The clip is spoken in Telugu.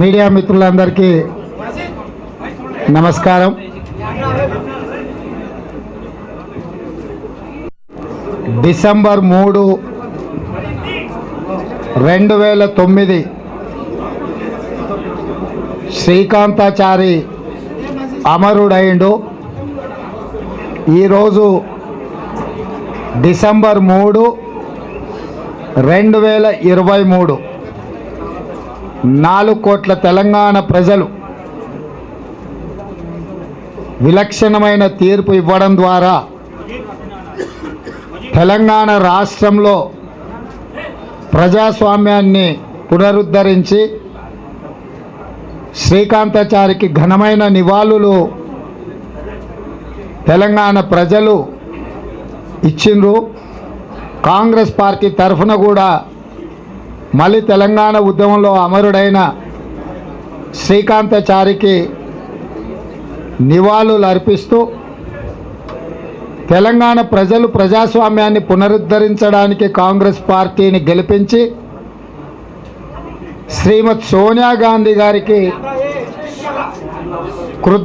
మీడియా మిత్రులందరికీ నమస్కారం. డిసెంబర్ మూడు రెండు వేల తొమ్మిది శ్రీకాంతాచారి అమరుడైండు. ఈరోజు డిసెంబర్ మూడు రెండు వేల ఇరవై మూడు. నాలుగు కోట్ల తెలంగాణ ప్రజలు విలక్షణమైన తీర్పు ఇవ్వడం ద్వారా తెలంగాణ రాష్ట్రంలో ప్రజాస్వామ్యాన్ని పునరుద్ధరించి శ్రీకాంతాచారికి ఘనమైన నివాళులు తెలంగాణ ప్రజలు ఇచ్చిండ్రు. కాంగ్రెస్ పార్టీ తరఫున కూడా మళ్ళీ తెలంగాణ ఉద్యమంలో అమరుడైన శ్రీకాంతచారికి నివాళులు అర్పిస్తూ తెలంగాణ ప్రజలు ప్రజాస్వామ్యాన్ని పునరుద్ధరించడానికి కాంగ్రెస్ పార్టీని గెలిపించి శ్రీమతి సోనియా గాంధీ గారికి కృ